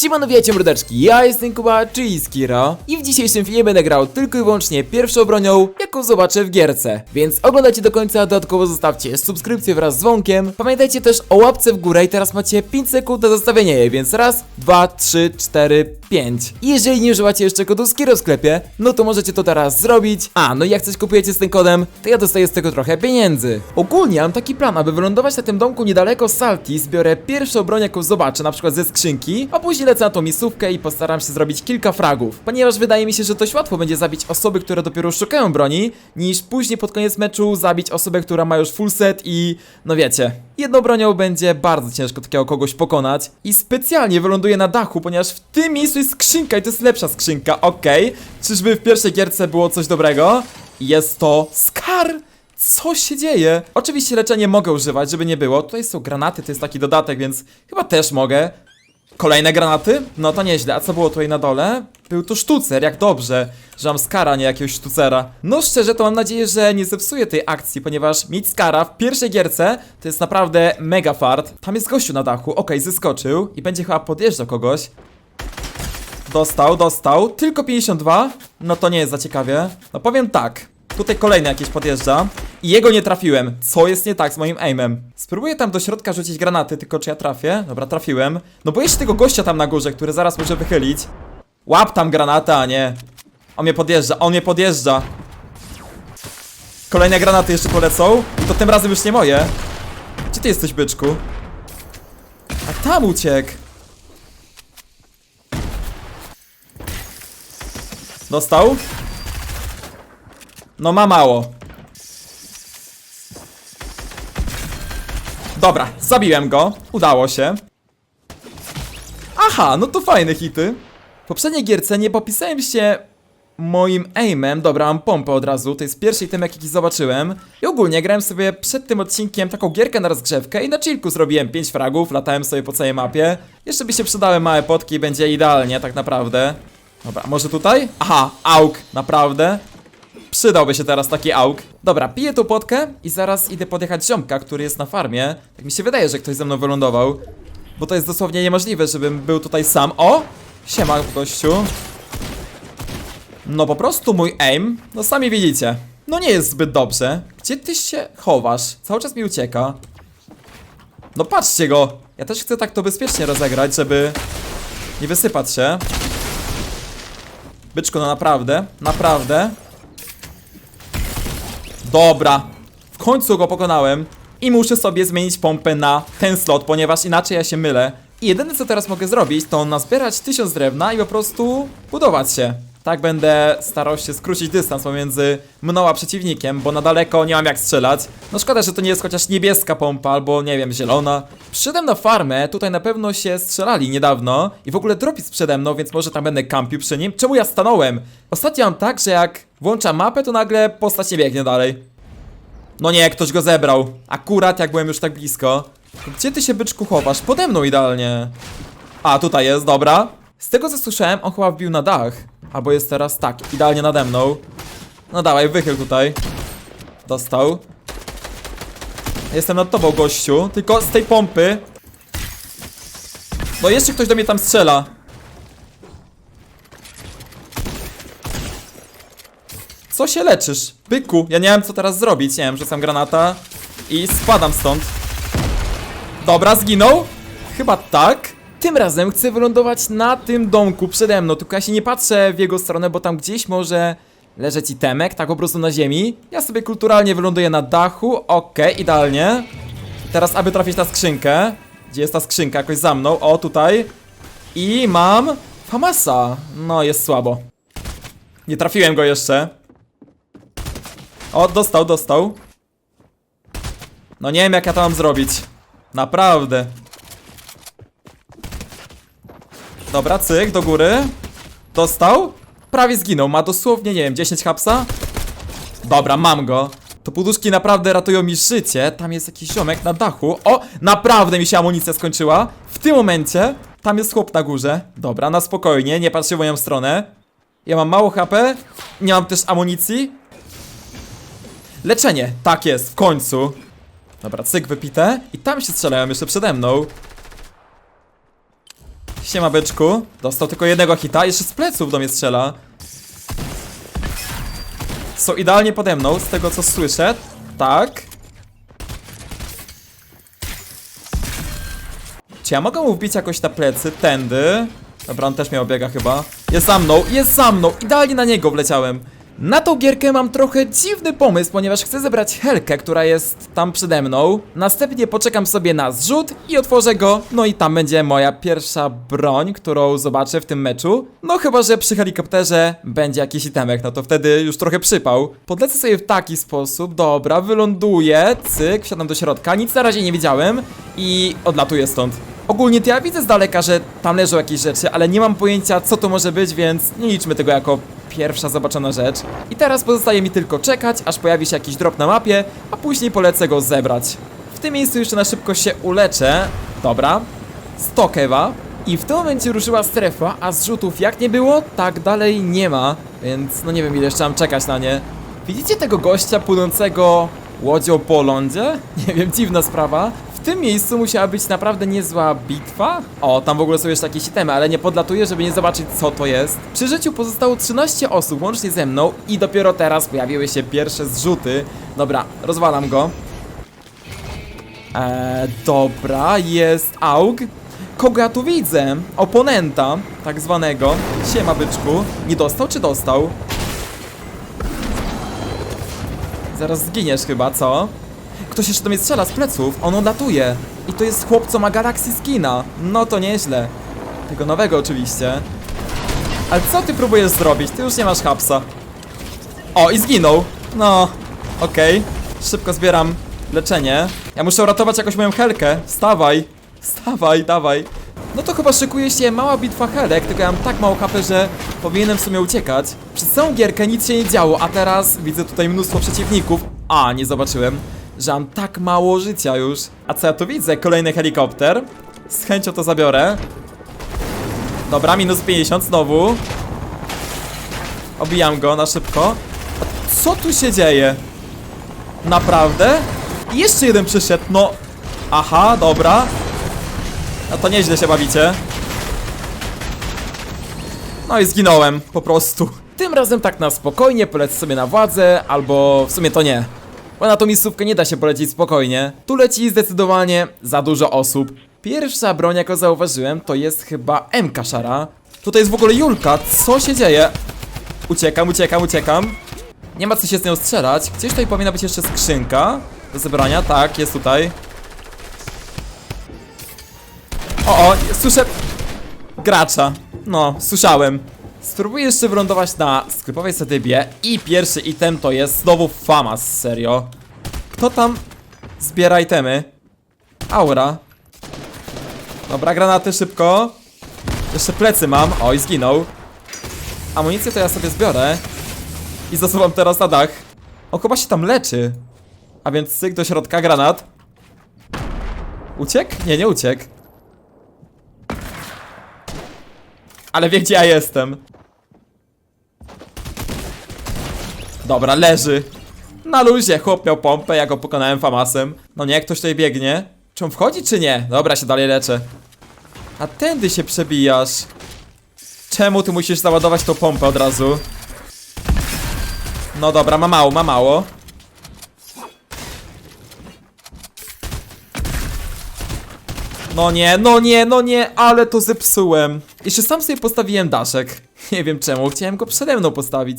Siemano, wiecie mordeczki, ja jestem Kuba, czyli Skiro i w dzisiejszym filmie będę grał tylko i wyłącznie pierwszą bronią, jaką zobaczę w gierce. Więc oglądajcie do końca, dodatkowo zostawcie subskrypcję wraz z dzwonkiem. Pamiętajcie też o łapce w górę i teraz macie 5 sekund na zostawienie jej, więc raz, dwa, trzy, cztery, pięć. I jeżeli nie używacie jeszcze kodu Skiro w sklepie, no to możecie to teraz zrobić. A, no i jak coś kupujecie z tym kodem, to ja dostaję z tego trochę pieniędzy. Ogólnie mam taki plan, aby wylądować na tym domku niedaleko Salti, zbiorę pierwszą broń, jaką zobaczę, na przykład ze skrzynki, a później lecę na tą miejscówkę i postaram się zrobić kilka fragów. Ponieważ wydaje mi się, że dość łatwo będzie zabić osoby, które dopiero szukają broni, niż później pod koniec meczu zabić osobę, która ma już full set i no wiecie. Jedną bronią będzie bardzo ciężko takiego kogoś pokonać i specjalnie wyląduję na dachu, ponieważ w tym miejscu jest skrzynka i to jest lepsza skrzynka, okej. Czyżby w pierwszej gierce było coś dobrego? Jest to Skar! Co się dzieje? Oczywiście leczenie mogę używać, żeby nie było. Tutaj są granaty, to jest taki dodatek, więc chyba też mogę. Kolejne granaty? No to nieźle. A co było tutaj na dole? Był to sztucer, jak dobrze, że mam skara, nie jakiegoś sztucera. No szczerze, to mam nadzieję, że nie zepsuję tej akcji, ponieważ mieć skara w pierwszej gierce to jest naprawdę mega fart. Tam jest gościu na dachu, okej, zeskoczył i będzie chyba podjeżdżał kogoś. Dostał, dostał. Tylko 52? No to nie jest za ciekawie. No powiem tak. Tutaj kolejny jakiś podjeżdża. I jego nie trafiłem. Co jest nie tak z moim aimem? Spróbuję tam do środka rzucić granaty, tylko czy ja trafię? Dobra, trafiłem. No boję się tego gościa tam na górze, który zaraz może wychylić. Łap tam granatę, a nie. On mnie podjeżdża, on mnie podjeżdża. Kolejne granaty jeszcze polecą. I to tym razem już nie moje. Gdzie ty jesteś, byczku? A tam uciekł. Dostał? No ma mało. Dobra, zabiłem go. Udało się. Aha, no to fajne hity. W poprzedniej gierce nie popisałem się moim aimem. Dobra, mam pompę od razu. To jest pierwszy item, jaki zobaczyłem. I ogólnie grałem sobie przed tym odcinkiem taką gierkę na rozgrzewkę i na chillku zrobiłem 5 fragów, latałem sobie po całej mapie. Jeszcze by się przydały małe potki i będzie idealnie, tak naprawdę. Dobra, może tutaj? Aha, auk, naprawdę. Przydałby się teraz taki auk. Dobra, piję tą potkę i zaraz idę podjechać ziomka, który jest na farmie. Tak mi się wydaje, że ktoś ze mną wylądował. Bo to jest dosłownie niemożliwe, żebym był tutaj sam. O! Siema, gościu. No po prostu mój aim, no sami widzicie. No nie jest zbyt dobrze. Gdzie ty się chowasz? Cały czas mi ucieka. No patrzcie go! Ja też chcę tak to bezpiecznie rozegrać, żeby nie wysypać się. Byczku, no naprawdę, naprawdę. Dobra. W końcu go pokonałem. I muszę sobie zmienić pompę na ten slot, ponieważ inaczej ja się mylę. I jedyne co teraz mogę zrobić, to nazbierać tysiąc drewna i po prostu budować się. Tak będę starał się skrócić dystans pomiędzy mną a przeciwnikiem, bo na daleko nie mam jak strzelać. No szkoda, że to nie jest chociaż niebieska pompa, albo nie wiem, zielona. Przyszedłem na farmę, tutaj na pewno się strzelali niedawno i w ogóle drop jest przede mną, więc może tam będę kampił przy nim. Czemu ja stanąłem? Ostatnio mam tak, że jak włączam mapę, to nagle postać nie biegnie dalej. No nie, ktoś go zebrał. Akurat jak byłem już tak blisko. Gdzie ty się byczku chowasz? Pode mną idealnie. A, tutaj jest, dobra. Z tego co słyszałem, on chyba wbił na dach. Albo jest teraz tak, idealnie nade mną. No dawaj, wychyl tutaj. Dostał. Jestem nad tobą, gościu. Tylko z tej pompy. No jeszcze ktoś do mnie tam strzela. Co się leczysz? Byku, ja nie wiem co teraz zrobić. Nie wiem, rzucam granata i spadam stąd. Dobra, zginął? Chyba tak. Tym razem chcę wylądować na tym domku przede mną, tylko ja się nie patrzę w jego stronę, bo tam gdzieś może leżeć itemek, tak po prostu na ziemi. Ja sobie kulturalnie wyląduję na dachu, okej, idealnie. Teraz, aby trafić na skrzynkę. Gdzie jest ta skrzynka? Jakoś za mną, o tutaj. I mam Famasa. No, jest słabo. Nie trafiłem go jeszcze. O, dostał, dostał. No nie wiem jak ja to mam zrobić. Naprawdę. Dobra, cyk, do góry. Dostał. Prawie zginął, ma dosłownie, nie wiem, 10 hapsa. Dobra, mam go. To poduszki naprawdę ratują mi życie. Tam jest jakiś ziomek na dachu. O, naprawdę mi się amunicja skończyła. W tym momencie tam jest chłop na górze. Dobra, na spokojnie, nie patrzcie w moją stronę. Ja mam mało HP. Nie mam też amunicji. Leczenie, tak jest, w końcu. Dobra, cyk wypite. I tam się strzelają jeszcze przede mną. Siema byczku. Dostał tylko jednego hita, jeszcze z pleców do mnie strzela. Są idealnie pode mną, z tego co słyszę. Tak. Czy ja mogę mu wbić jakoś na plecy? Tędy. Dobra, on też miał biega chyba. Jest za mną, jest za mną! Idealnie na niego wleciałem. Na tą gierkę mam trochę dziwny pomysł, ponieważ chcę zebrać Helkę, która jest tam przede mną. Następnie poczekam sobie na zrzut i otworzę go. No i tam będzie moja pierwsza broń, którą zobaczę w tym meczu. No chyba, że przy helikopterze będzie jakiś itemek, no to wtedy już trochę przypał. Podlecę sobie w taki sposób, dobra, wyląduję, cyk, wsiadam do środka, nic na razie nie widziałem i odlatuję stąd. Ogólnie to ja widzę z daleka, że tam leżą jakieś rzeczy, ale nie mam pojęcia co to może być, więc nie liczmy tego jako pierwsza zobaczona rzecz. I teraz pozostaje mi tylko czekać, aż pojawi się jakiś drop na mapie, a później polecę go zebrać. W tym miejscu jeszcze na szybko się uleczę. Dobra. 100 kewa. I w tym momencie ruszyła strefa, a zrzutów jak nie było, tak dalej nie ma. Więc no nie wiem ile jeszcze mam czekać na nie. Widzicie tego gościa płynącego łodzią po lądzie? Nie wiem, dziwna sprawa. Tym miejscu musiała być naprawdę niezła bitwa. O, tam w ogóle są jeszcze jakieś itemy, ale nie podlatuję, żeby nie zobaczyć co to jest. Przy życiu pozostało 13 osób łącznie ze mną i dopiero teraz pojawiły się pierwsze zrzuty. Dobra, rozwalam go. Eee, dobra, jest AUG. Kogo ja tu widzę? Oponenta, tak zwanego. Siema, byczku. Nie dostał czy dostał? Zaraz zginiesz chyba, co? Ktoś jeszcze do mnie strzela z pleców, on odlatuje. I to jest chłop, co ma Galaxy Skina. No to nieźle. Tego nowego oczywiście. Ale co ty próbujesz zrobić? Ty już nie masz hapsa. O, i zginął. No, okej. Szybko zbieram leczenie. Ja muszę uratować jakoś moją helkę. Wstawaj. Wstawaj, dawaj. No to chyba szykuje się mała bitwa helek, tylko ja mam tak mało HP, że powinienem w sumie uciekać. Przez całą gierkę nic się nie działo, a teraz widzę tutaj mnóstwo przeciwników. A, nie zobaczyłem, że mam tak mało życia już. A co ja tu widzę? Kolejny helikopter. Z chęcią to zabiorę. Dobra, minus 50 znowu. Obijam go na szybko. A co tu się dzieje? Naprawdę? I jeszcze jeden przyszedł, no. Aha, dobra. No to nieźle się bawicie. No i zginąłem, po prostu. Tym razem tak na spokojnie polecę sobie na władzę, albo w sumie to nie. Bo na tą miejscówkę nie da się polecić spokojnie. Tu leci zdecydowanie za dużo osób. Pierwsza broń, jaką zauważyłem, to jest chyba MK szara. Tutaj jest w ogóle Julka, co się dzieje? Uciekam, uciekam, uciekam. Nie ma co się z nią strzelać. Gdzieś tutaj powinna być jeszcze skrzynka do zebrania. Tak, jest tutaj. O, o, słyszę gracza. No, słyszałem. Spróbuję jeszcze wylądować na sklepowej sadybie i pierwszy item to jest znowu Famas, serio. Kto tam zbiera itemy? Aura. Dobra, granaty szybko. Jeszcze plecy mam. Oj, zginął. Amunicję to ja sobie zbiorę. I zasuwam teraz na dach. On chyba się tam leczy. A więc cyk do środka, granat. Uciekł? Nie, nie uciekł. Ale wie gdzie ja jestem. Dobra, leży. Na luzie, chłop miał pompę, ja go pokonałem famasem. No nie, ktoś tutaj biegnie. Czy on wchodzi, czy nie? Dobra, się dalej leczę. A tędy się przebijasz. Czemu ty musisz załadować tą pompę od razu? No dobra, ma mało, ma mało. No nie, no nie, no nie, ale to zepsułem. Jeszcze sam sobie postawiłem daszek. Nie wiem czemu, chciałem go przede mną postawić.